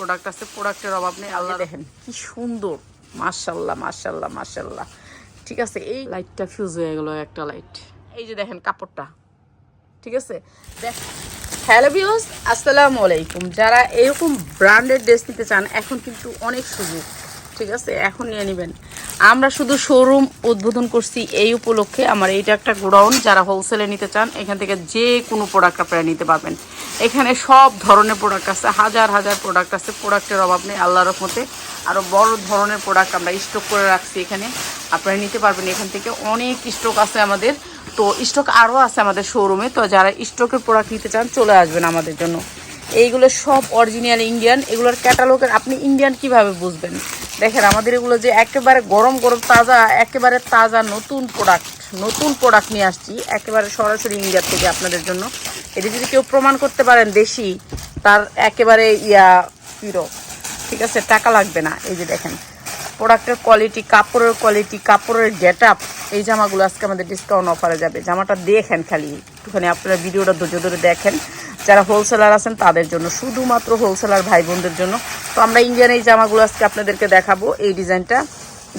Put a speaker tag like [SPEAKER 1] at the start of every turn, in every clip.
[SPEAKER 1] Product আছে প্রোডাক্টের অভাব নেই আল্লাহ দেখেন কি সুন্দর। মাশাল্লাহ মাশাল্লাহ মাশাল্লাহ ঠিক আছে এই লাইটটা ফিউজ হয়ে গেল একটা লাইট এই যে দেখেন কাপড়টা। ঠিক আছে? দেখ হ্যালো ভিউস আসসালামু আলাইকুম। যারা এরকম ব্র্যান্ডের ড্রেস নিতে চান এখন কিন্তু অনেক সুযোগ। ঠিক আছে, এখন নিয়ে নেবেন। আমরা শুধু শোরুম উদ্বোধন করছি এই উপলক্ষে। আমার এইটা একটা গোডাউন যারা হোলসেলে নিতে চান, এখান থেকে যে কোনো প্রোডাক্ট আপনারা নিতে পারবেন। এখানে সব ধরনের প্রোডাক্ট আছে, হাজার হাজার প্রোডাক্ট আছে প্রোডাক্টের অভাব নেই আল্লাহ রহমতে। আরও বড় ধরনের প্রোডাক্ট আমরা স্টক করে রাখছি এখানে। আপনারা নিতে পারবেন এখান থেকে। অনেক স্টক আছে আমাদের। তো স্টক আরও আছে আমাদের শোরুমে তো যারা স্টকের প্রোডাক্ট নিতে চান, চলে আসবেন আমাদের জন্য। এইগুলো সব অরিজিনাল ইন্ডিয়ান এগুলোর ক্যাটালগের আপনি ইন্ডিয়ান কীভাবে বুঝবেন? দেখেন, আমাদের এগুলো যে একেবারে গরম গরম তাজা, একেবারে তাজা নতুন প্রোডাক্ট নতুন প্রোডাক্ট নিয়ে আসছি, একেবারে সরাসরি ইন্ডিয়ার থেকে আপনাদের জন্য। এটা যদি কেউ প্রমাণ করতে পারেন দেশি, তার একেবারে ইয়া হিরো ঠিক আছে, টাকা লাগবে না। এই যে দেখেন প্রোডাক্টের কোয়ালিটি কাপড়ের কোয়ালিটি কাপড়ের গেট আপ এই জামাগুলো আজকে আমাদের ডিসকাউন্ট অফারে যাবে। জামাটা দেখেন খালি, একটুখানি আপনারা ভিডিওটা ধৈর্য ধরে দেখেন। যারা হোলসেলার আছেন, তাদের জন্য শুধুমাত্র হোলসেলার ভাই বোনদের জন্য। তো আমরা ইন্ডিয়ান এই জামাগুলো আজকে আপনাদেরকে দেখাবো। এই ডিজাইনটা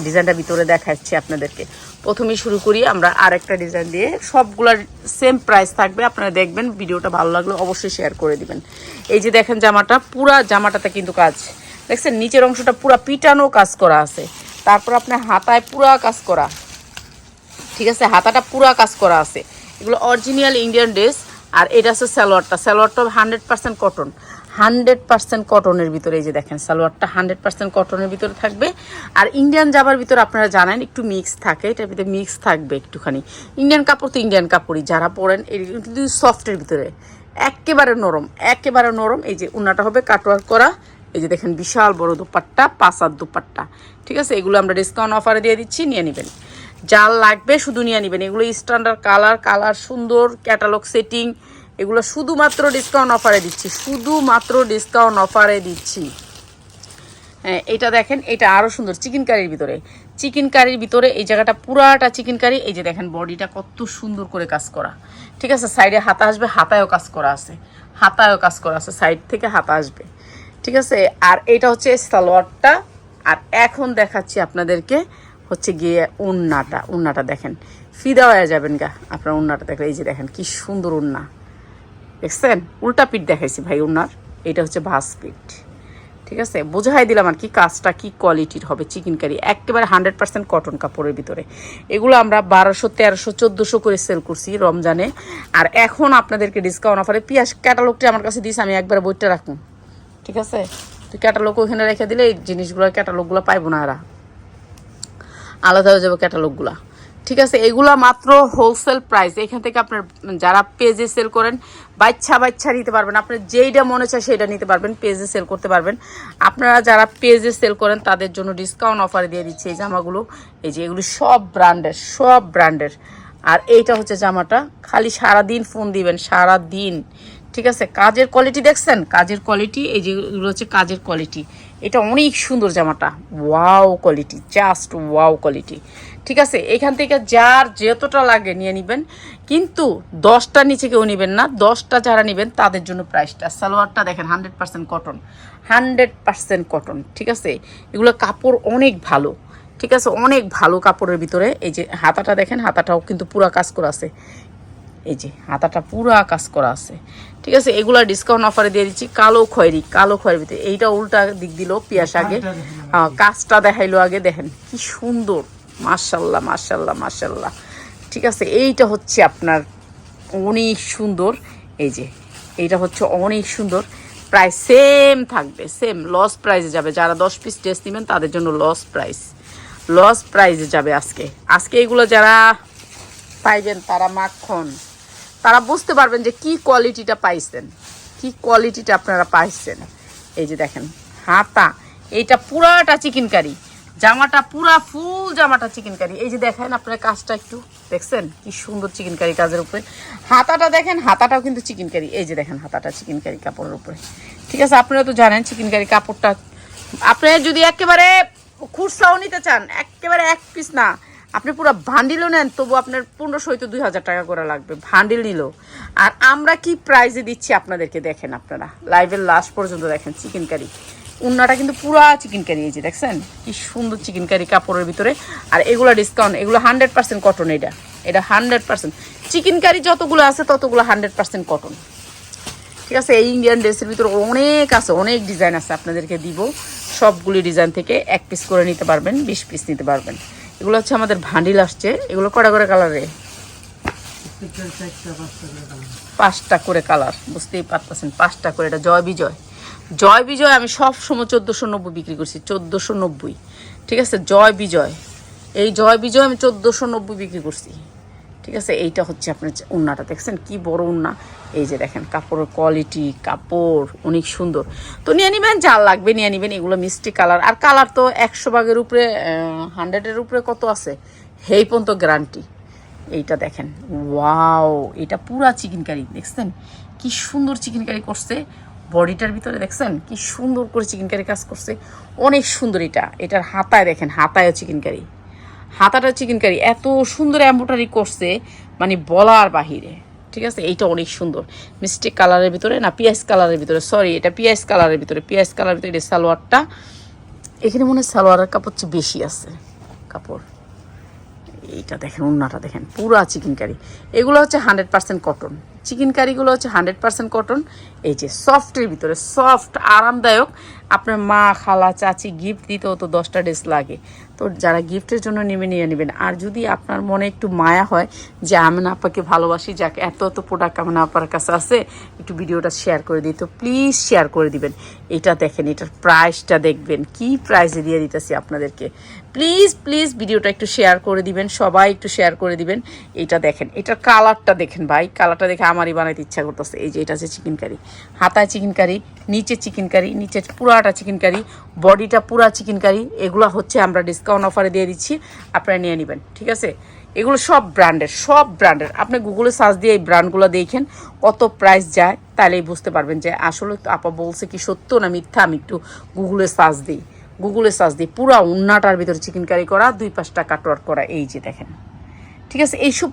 [SPEAKER 1] ডিজাইনটা ভিতরে দেখাচ্ছি আপনাদেরকে। প্রথমেই শুরু করি আমরা আরেকটা ডিজাইন দিয়ে। সবগুলার সেম প্রাইস থাকবে। আপনারা দেখবেন, ভিডিওটা ভালো লাগলে অবশ্যই শেয়ার করে দিবেন। এই যে দেখেন জামাটা, পুরা জামাটাতে কিন্তু কাজ। দেখছেন, নিচের অংশটা পুরা পিটানো কাজ করা আছে। তারপর আপনার হাতায় পুরা কাজ করা। ঠিক আছে, হাতাটা পুরা কাজ করা আছে। এগুলো অরিজিনাল ইন্ডিয়ান ড্রেস আর এটা হচ্ছে সালোয়ারটা। সালোয়ারটা hundred percent cotton hundred percent কটনের ভিতরে এই যে দেখেন, সালোয়ারটা হান্ড্রেড পার্সেন্ট কটনের ভিতরে থাকবে। আর ইন্ডিয়ান যাবার ভিতরে আপনারা জানেন, একটু মিক্স থাকে, এটার ভিতরে মিক্স থাকবে একটুখানি। ইন্ডিয়ান কাপড় তো ইন্ডিয়ান কাপড়ই, যারা পরেন কিন্তু সফটের ভিতরে। একেবারে নরম একেবারে নরম। এই যে উন্নাটা হবে কাটওয়ার্ক করা। এই যে দেখেন, বিশাল বড় দুপাট্টা পাঁচার দুপাট্টা। ঠিক আছে? এগুলো আমরা ডিসকাউন্ট অফারে দিয়ে দিচ্ছি, নিয়ে নেবেন। যার লাগবে, শুধু নিয়ে নেবেন। এগুলো স্ট্যান্ডার্ড কালার কালার সুন্দর ক্যাটালগ সেটিং এগুলো শুধুমাত্র ডিসকাউন্ট অফারে দিচ্ছি, শুধুমাত্র ডিসকাউন্ট অফারে দিচ্ছি। হ্যাঁ এটা দেখেন, এটা আরও সুন্দর চিকেন কারির ভিতরে। চিকেন কারির ভিতরে এই জায়গাটা পুরাটা চিকেন কারি এই যে দেখেন বডিটা কত সুন্দর করে কাজ করা। ঠিক আছে সাইডে হাতা আসবে, হাতায়ও কাজ করা আছে। হাতায়ও কাজ করা আছে সাইড থেকে হাতা আসবে। ঠিক আছে, আর এটা হচ্ছে সালোয়ারটা। আর এখন দেখাচ্ছি আপনাদেরকে হচ্ছে গিয়ে উন্নাটা উন্নাটা দেখেন। ফিদা হয়ে যাবেন গা, আপনার উন্নাটা দেখেন এই যে দেখেন, কি সুন্দর উন্না। দেখছেন? উল্টা পিঠ দেখাইছি ভাই উন্নার। এটা হচ্ছে ভাস পিঠ। ঠিক আছে? বোঝাই দিলাম আর কি কাজটা, কি কোয়ালিটির হবে চিকেন কারি একেবারে হান্ড্রেড পার্সেন্ট কটন কাপড়ের ভিতরে। এগুলো আমরা বারোশো, তেরোশো, চোদ্দোশো করে সেল করছি রমজানে। আর এখন আপনাদেরকে ডিসকাউন্ট অফারে পিয়াস ক্যাটালগটি আমার কাছে দিয়েছে, আমি একবার বইটা রাখুন ঠিক আছে? তো ক্যাটালগ ওখানে রেখে দিলে এই জিনিসগুলো ক্যাটালগুলো পাইবো না এরা। আলাদা হয়ে যাবে ক্যাটালগুলা ঠিক আছে? এগুলা মাত্র হোলসেল প্রাইস এখান থেকে আপনার, যারা পেজে সেল করেন, বাচ্চা বাচ্চা নিতে পারবেন। আপনার যেইটা মনে চায় সেইটা নিতে পারবেন পেজে সেল করতে পারবেন। আপনারা যারা পেজে সেল করেন, তাদের জন্য ডিসকাউন্ট অফার দিয়ে দিচ্ছে এই জামাগুলো। এই যে এগুলো সব ব্র্যান্ডের সব ব্র্যান্ডের আর এইটা হচ্ছে জামাটা। খালি সারা দিন ফোন দিবেন সারা দিন ঠিক আছে? কাজের কোয়ালিটি দেখছেন? কাজের কোয়ালিটি এই যেগুলো হচ্ছে কাজের কোয়ালিটি এটা অনেক সুন্দর জামাটা। Wow quality just wow quality ঠিক আছে? এখান থেকে যার যতটা লাগে নিয়ে নেবেন। কিন্তু দশটা নিচে কেউ নেবেন না। দশটা যারা নেবেন, তাদের জন্য প্রাইসটা সালোয়ারটা দেখেন hundred percent cotton hundred percent cotton ঠিক আছে? এগুলো কাপড় অনেক ভালো। ঠিক আছে? অনেক ভালো কাপড়ের ভিতরে। এই যে হাতাটা দেখেন, হাতাটাও কিন্তু পুরা কাজ করা আছে। এই যে হাতাটা পুরো কাজ করা আছে। ঠিক আছে এগুলা ডিসকাউন্ট অফারে দিয়ে দিচ্ছি কালো খয়েরি কালো খয়ের ভিতরে। এইটা উল্টা দিক দিল পিয়াস আগে। হ্যাঁ, কাজটা দেখাইলো আগে দেখেন কি সুন্দর। মার্শাল্লাহ মার্শাল্লাহ মার্শাল্লাহ ঠিক আছে এইটা হচ্ছে আপনার অনেক সুন্দর। এই যে এইটা হচ্ছে অনেক সুন্দর। প্রাইস সেম থাকবে সেম। লস প্রাইসে যাবে। যারা দশ পিস ড্রেস নেবেন তাদের জন্য লস প্রাইস। লস প্রাইসে যাবে আজকে। আজকে এগুলো যারা পাইবেন তারা মাখন। তারা বুঝতে পারবেন যে কি কোয়ালিটিটা পাইছেন। কি কোয়ালিটিটা আপনারা পাইছেন। এই যে দেখেন, হাতা, এইটা পুরাটা চিকেন কারি জামাটা পুরা ফুল জামাটা চিকেন কারি এই যে দেখেন আপনার কাজটা একটু, দেখছেন? কি সুন্দর চিকেন কারি কাজের উপরে। হাতাটা দেখেন, হাতাটাও কিন্তু চিকেন কারি এই যে দেখেন, হাতাটা চিকেন কারি কাপড়ের উপরে। ঠিক আছে, আপনারা তো জানেন চিকেন কারি কাপড়টা, আপনারা যদি একেবারে খুচরাও নিতে চান, একেবারে এক পিস না আপনি পুরো ভান্ডিলও নেন তবু আপনার পনেরোশো হয়তো দুই হাজার টাকা করে লাগবে। ভান্ডিল নিল আর আমরা কি প্রাইজে দিচ্ছি আপনাদেরকে দেখেন আপনারা। লাইভের লাস্ট পর্যন্ত দেখেন চিকেন কারি উন্নাটা কিন্তু পুরা চিকেন কারি এই যে দেখছেন? কি সুন্দর চিকেন কারি কাপড়ের ভিতরে। আর এগুলো ডিসকাউন্ট এগুলো হান্ড্রেড পার্সেন্ট কটন এটা। এটা হান্ড্রেড পার্সেন্ট চিকেন কারি যতগুলো আছে, ততগুলো হান্ড্রেড পার্সেন্ট কটন ঠিক আছে, এই ইন্ডিয়ান ড্রেসের ভিতরে অনেক আছে, অনেক ডিজাইন আছে আপনাদেরকে দিব। সবগুলি ডিজাইন থেকে এক পিস করে নিতে পারবেন, বিশ পিস নিতে পারবেন। এগুলো হচ্ছে আমাদের ভান্ডিল আসছে। এগুলো কড়া করে কালারে পাঁচটা করে কালার বুঝতেই পারতেছেন, পাঁচটা করে, এটা জয় বিজয়। জয় বিজয় আমি সব সময় চোদ্দোশো নব্বই বিক্রি করছি, চোদ্দোশো নব্বই। ঠিক আছে? জয় বিজয়। এই জয় বিজয় আমি চোদ্দোশো নব্বই বিক্রি করছি। ঠিক আছে? এইটা হচ্ছে আপনার উন্নাটা। দেখছেন কি বড় উন্না? এই যে দেখেন, কাপড়ের কোয়ালিটি কাপড়, অনেক সুন্দর। তো নিয়ে নিবেন, যা লাগবে নিয়ে নিবেন, এগুলো মিষ্টি কালার। আর কালার তো একশো ভাগের উপরে হান্ড্রেডের উপরে কত আছে? হেই পর্যন্ত গ্যারান্টি এইটা দেখেন ওয়াও এটা পুরা চিকেন কারি দেখছেন? কি সুন্দর চিকেন কারি করছে। বডিটার ভিতরে দেখছেন, কি সুন্দর করে চিকেন কারি কাজ করছে। অনেক সুন্দর এটা। এটার হাতায় দেখেন, হাতায়ও চিকেন কারি হাতাটা চিকেন কারি এত সুন্দর এম্বোটারি করছে মানে বলার বাহিরে। ঠিক আছে? এইটা অনেক সুন্দর। মিষ্টি কালারের ভিতরে, না, পিঁয়াজ কালারের ভিতরে সরি এটা পিঁয়াজ কালারের ভিতরে, পিঁয়াজ কালারের ভিতরে, এটা সালোয়ারটা। এখানে মনে হয় সালোয়ারের কাপড় চেয়ে বেশি আছে, কাপড়। এইটা দেখেন উন্নাটা দেখেন, পুরা চিকেন কারি এগুলো হচ্ছে হান্ড্রেড পার্সেন্ট কটন চিকেন কারিগুলো হচ্ছে হান্ড্রেড পার্সেন্ট কটন। এই যে সফটের ভিতরে, সফট, আরামদায়ক। আপনার মা, খালা, চাচি গিফট দিতেও তো দশটা ড্রেস লাগে। তো যারা গিফটের জন্য নেমে নিয়ে নেবেন। আর যদি আপনার মনে একটু মায়া হয় যে আমেনা আপাকে ভালোবাসি, যাকে, এত এত প্রোডাক্ট আমেনা আপার কাছে আছে, একটু ভিডিওটা শেয়ার করে দিই, তো প্লিজ শেয়ার করে দিবেন। এটা দেখেন, এটার প্রাইসটা দেখবেন। কি প্রাইসে দিয়ে দিতেছি আপনাদেরকে? প্লিজ প্লিজ ভিডিওটা একটু শেয়ার করে দিবেন, সবাই একটু শেয়ার করে দিবেন। এটা দেখেন, এটার কালারটা দেখেন ভাই কালারটা দেখে আমারই বানাইতে ইচ্ছা করতেছে। এই যে এটা হচ্ছে চিকেন কারি হাতায় চিকেন কারি নিচে চিকেন কারি নিচে পুরাটা চিকেন কারি বডিটা পুরা চিকেন কারি এগুলো হচ্ছে আমরা ডিসকাউন্ট অফারে দিয়ে দিচ্ছি, আপনারা নিয়ে নেবেন, ঠিক আছে? এগুলো সব ব্র্যান্ডের সব ব্র্যান্ডের আপনি গুগলে সার্চ দিয়ে এই ব্র্যান্ডগুলো দেখেন, কত প্রাইস যায়, তাহলেই বুঝতে পারবেন যে আসলে আপা বলছে কি সত্য না মিথ্যা, আমি একটু গুগলে সার্চ দিই। গুগলে সার্চ দিই, পুরা উন্নাটার ভিতরে চিকেন কারি করা, দুই পাঁচটা কাটওয়ার্ক করা, এই যে দেখেন। ঠিক আছে? এইসব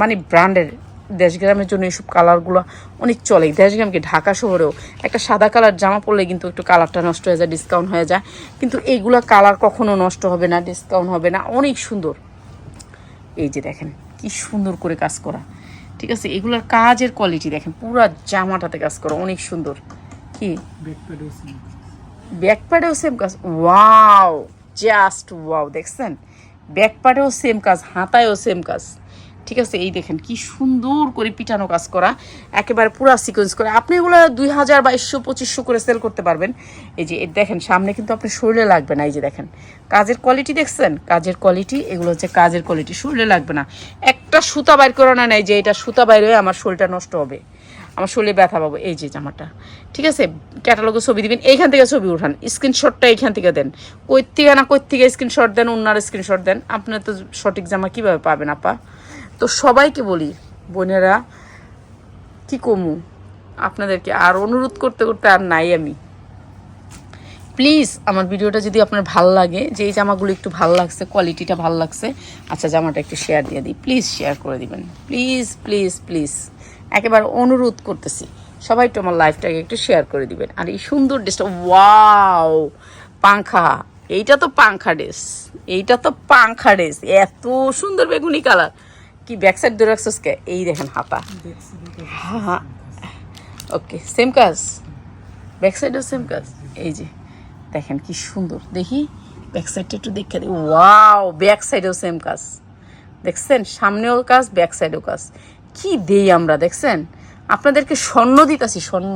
[SPEAKER 1] মানে ব্র্যান্ডের দেশগ্রামের জন্য এইসব কালারগুলো অনেক চলে। দেশগ্রামকে ঢাকা শহরেও একটা সাদা কালার জামা পরলে কিন্তু একটু কালারটা নষ্ট হয়ে যায় ডিসকাউন্ট হয়ে যায়। কিন্তু এইগুলা কালার কখনো নষ্ট হবে না ডিসকাউন্ট হবে না। অনেক সুন্দর। এই যে দেখেন কি সুন্দর করে কাজ করা। ঠিক আছে এগুলার কাজের কোয়ালিটি দেখেন পুরো জামাটাতে কাজ করা অনেক সুন্দর। কি? ব্যাকপ্যাডেও সেম কাজ ওয়াও জাস্ট ওয়াও দেখছেন? ব্যাক ব্যাকপ্যাডেও সেম কাজ হাতায়ও সেম কাজ। ঠিক আছে, এই দেখেন কি সুন্দর করে পিটানো কাজ করা, একেবারে পুরা সিকোয়েন্স করে। আপনি এগুলো দুই হাজার বাইশশো পঁচিশশো করে সেল করতে পারবেন। এই যে দেখেন, সামনে কিন্তু আপনি শরীরে লাগবে না, এই যে দেখেন। কাজের কোয়ালিটি দেখছেন? কাজের কোয়ালিটি এগুলো হচ্ছে কাজের কোয়ালিটি শরীরে লাগবে না। একটা সুতা বাইর করে না নাই যে, এটা সুতা বাইর হয়ে আমার শরীরটা নষ্ট হবে। আমার শরীরে ব্যথা পাবো, এই যে জামাটা। ঠিক আছে? ক্যাটালগে ছবি দিবেন, এইখান থেকে ছবি উঠান স্ক্রিনশটটা এইখান থেকে দেন। কই থেকে না কই থেকে স্ক্রিনশট দেন, অন্যার স্ক্রিনশট দেন। আপনার তো সঠিক জামা কীভাবে পাবেন, আপা? তো সবাইকে বলি, বোনেরা, কি কমু? আপনাদেরকে আর অনুরোধ করতে করতে আর নাই আমি। প্লিজ আমার ভিডিওটা যদি আপনার ভালো লাগে, যে এই জামাগুলো একটু ভালো লাগছে কোয়ালিটিটা ভালো লাগছে আচ্ছা জামাটা একটু শেয়ার দিয়ে দিই। প্লিজ শেয়ার করে দিবেন। প্লিজ প্লিজ প্লিজ একেবারে অনুরোধ করতেছি, সবাই একটু আমার লাইফটাকে একটু শেয়ার করে দিবেন। আর এই সুন্দর ড্রেসটা ওয়াও পাংখা, এইটা তো পাংখা ড্রেস এইটা তো পাংখা ড্রেস এত সুন্দর বেগুনি কালার কি ব্যাক সাইড ধরে রাখছিস কে এই দেখেন হাতা। হ্যাঁ ওকে সেম কাজ? ব্যাক সাইডও সেম কাজ? এই যে দেখেন কি সুন্দর। দেখি ব্যাক সাইডটা একটু দেখে দিই। ওয়াও ব্যাক সাইডেও সেম কাজ। দেখছেন? সামনেও কাজ ব্যাক সাইডেও কাজ। কি দেই আমরা দেখছেন? আপনাদেরকে স্বর্ণ দিতাছি স্বর্ণ।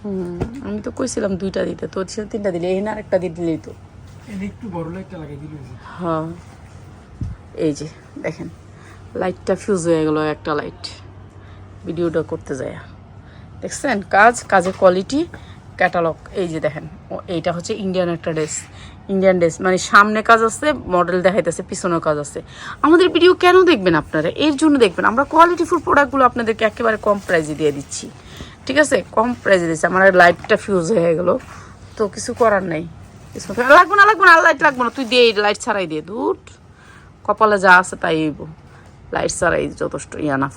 [SPEAKER 1] হুম আমি তো কইছিলাম দুইটা দিতে। তো ছিল তিনটা দিলে এই না আরেকটা দিয়ে দিলেই তো।
[SPEAKER 2] একটু বড় লাইটটা লাগাই দিল
[SPEAKER 1] হ্যাঁ। এই যে, দেখেন লাইটটা ফিউজ হয়ে গেল একটা লাইট ভিডিওটা করতে যায়। দেখছেন? কাজ, কাজের কোয়ালিটি ক্যাটালগ এই যে দেখেন, ও, এইটা হচ্ছে ইন্ডিয়ান একটা ড্রেস ইন্ডিয়ান ড্রেস মানে সামনে কাজ আছে মডেল দেখাইতেছে, পিছনেও কাজ আছে। আমাদের ভিডিও কেন দেখবেন আপনারা? এর জন্য দেখবেন, আমরা কোয়ালিটিফুল প্রোডাক্টগুলো আপনাদেরকে একেবারে কম প্রাইজে দিয়ে দিচ্ছি। ঠিক আছে? কম প্রাইজে দিচ্ছি। আমার লাইটটা ফিউজ হয়ে গেল। তো কিছু করার নেই। লাগবে না লাগবে না, আর লাইট লাগবে না। তুই দিয়ে লাইট ছাড়াই দিয়ে দুট কপালে যা আছে তাই হইব। লাইট ছাড়াই যথেষ্ট ইয়ানাফ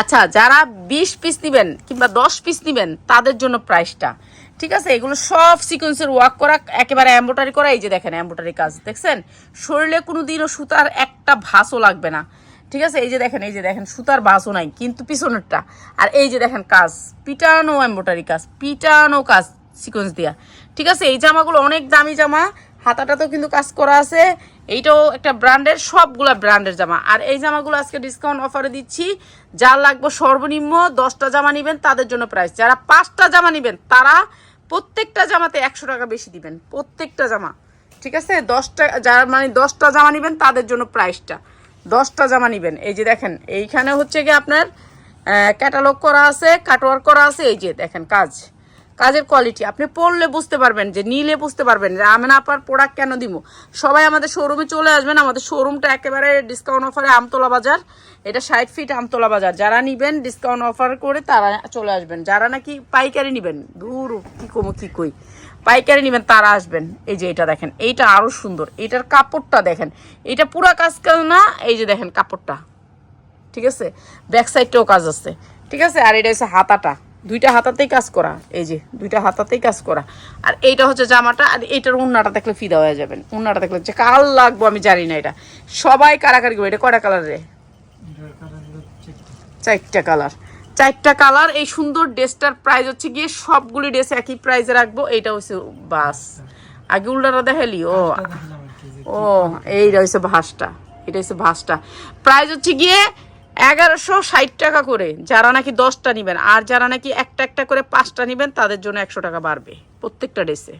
[SPEAKER 1] আচ্ছা যারা বিশ পিস নেবেন কিংবা দশ পিস নেবেন, তাদের জন্য প্রাইসটা ঠিক আছে? এগুলো সব সিকোয়েন্সের ওয়ার্ক করা, একেবারে এম্বোটারি করা, এই যে দেখেন এম্বোটারি কাজ, দেখছেন? শরীরে কোনো দিনও সুতার একটা ভাঁজও লাগবে না। ঠিক আছে? এই যে দেখেন, এই যে দেখেন, সুতার ভাঁজও নাই, কিন্তু পিছনেরটা। আর এই যে দেখেন কাজ, পিটানো এম্বোটারি কাজ, পিটানো কাজ সিকোয়েন্স দিয়া। ঠিক আছে? এই জামাগুলো অনেক দামি জামা হাতাটাতেও কিন্তু কাজ করা আছে। এইটাও একটা ব্র্যান্ডের, সবগুলা ব্র্যান্ডের জামা। আর এই জামাগুলো আজকে ডিসকাউন্ট অফারে দিচ্ছি। যার লাগবে সর্বনিম্ন দশটা জামা নেবেন, তাদের জন্য প্রাইস যারা পাঁচটা জামা নেবেন, তারা প্রত্যেকটা জামাতে একশো টাকা বেশি দিবেন। প্রত্যেকটা জামা। ঠিক আছে? দশটা, যারা মানে দশটা জামা নেবেন, তাদের জন্য প্রাইসটা দশটা জামা নেবেন। এই যে দেখেন, এইখানে হচ্ছে কি আপনার ক্যাটালগ করা আছে কাটওয়ার্ক করা আছে। এই যে দেখেন, কাজ। কাজের কোয়ালিটি আপনি পড়লে বুঝতে পারবেন, যে নিলে বুঝতে পারবেন যে আমি না আপনার প্রোডাক্ট কেন দিব সবাই আমাদের শোরুমে চলে আসবেন, আমাদের শোরুমটা একেবারে ডিসকাউন্ট অফারে আমতলা বাজার। এটা ষাট ফিট আমতলা বাজার। যারা নিবেন ডিসকাউন্ট অফার করে তারা চলে আসবেন। যারা নাকি পাইকারি নিবেন, দূর কি কমো, কি কই? পাইকারি নেবেন, তারা আসবেন। এই যে এটা দেখেন, এইটা আরও সুন্দর। এইটার কাপড়টা দেখেন, এটা পুরা কাজ কাজ না, এই যে দেখেন কাপড়টা। ঠিক আছে? ব্যাক সাইডটাও কাজ আছে। ঠিক আছে? আর এটা হচ্ছে হাতাটা। দুইটা হাতাতেই কাজ করা। এই যে দুইটা হাতাতেই কাজ করা। আর এইটা হচ্ছে জামাটা আর এইটার উন্নাটা দেখলে ফিদা হয়ে যাবেন। উন্নাটা দেখলে যে কাল লাগবো আমি জানি না এটা। সবাই কারাকারি করবে এটা কয়টা কালারে
[SPEAKER 2] চেকটা
[SPEAKER 1] চারটা কালার। চারটা কালার এই সুন্দর ড্রেসটার প্রাইস হচ্ছে গিয়ে সবগুলি ড্রেস একই প্রাইসে রাখব এইটা হচ্ছে বাস। আগে উল্টাটা দেখালি? ও ও এইটা হচ্ছে ভাসটা এটা হচ্ছে ভাসটা প্রাইস হচ্ছে গিয়ে এগারোশো ষাট টাকা করে। যারা নাকি দশটা নেবেন, আর যারা নাকি একটা একটা করে পাঁচটা নেবেন, তাদের জন্য একশো টাকা বাড়বে প্রত্যেকটা ড্রেসে।